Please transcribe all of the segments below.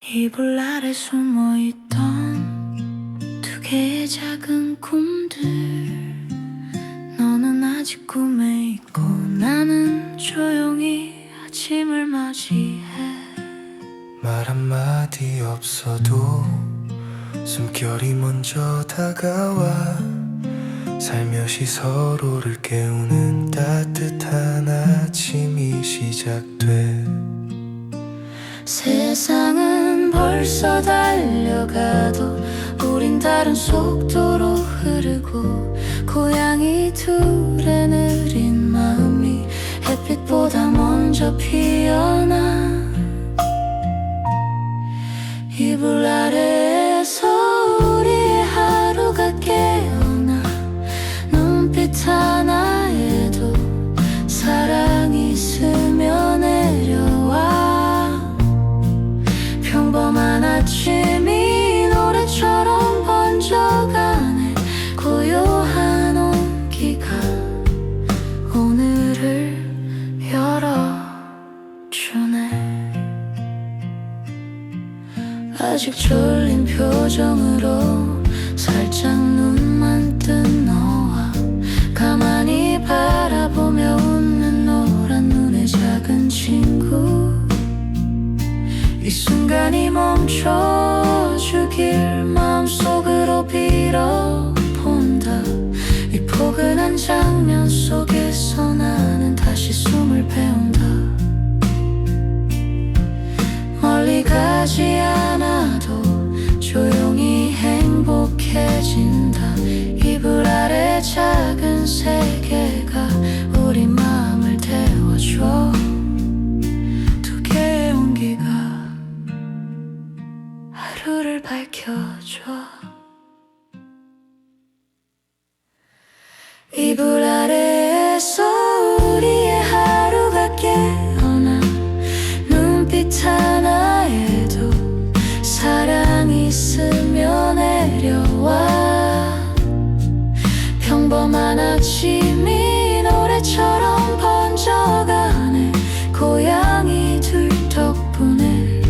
이불 아래 숨어있던 두 개의 작은 꿈들. 너는 아직 꿈에 있고 나는 조용히 아침을 맞이해. 말 한마디 없어도 숨결이 먼저 다가와. 살며시 서로를 깨우는 따뜻한 아침이 시작돼. 세상은 벌써 달려가도 우린 다른 속도로 흐르고 고양이 둘의 느린 마음이 햇빛보다 먼저 피어나. 이불 아래 아직 졸린 표정으로 살짝 눈만 뜬 너와 가만히 바라보며 웃는 노란 눈의 작은 친구. 이 순간이 멈춰주길 마음속으로 빌어본다. 이 포근한 장면 속에서 나는 다시 숨을 배운다. 멀리 가지 않아 이불 아래 작은 세계가 우리 마음을 태워줘. 두 개의 온기가 하루를 밝혀줘. 이불 아래 아침이 노래처럼 번져가네. 고양이 둘 덕분에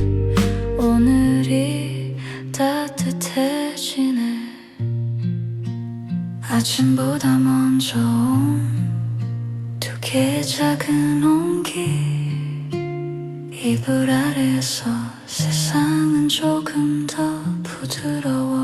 오늘이 따뜻해지네. 아침보다 먼저 온 두 개의 작은 온기. 이불 아래서 세상은 조금 더 부드러워진다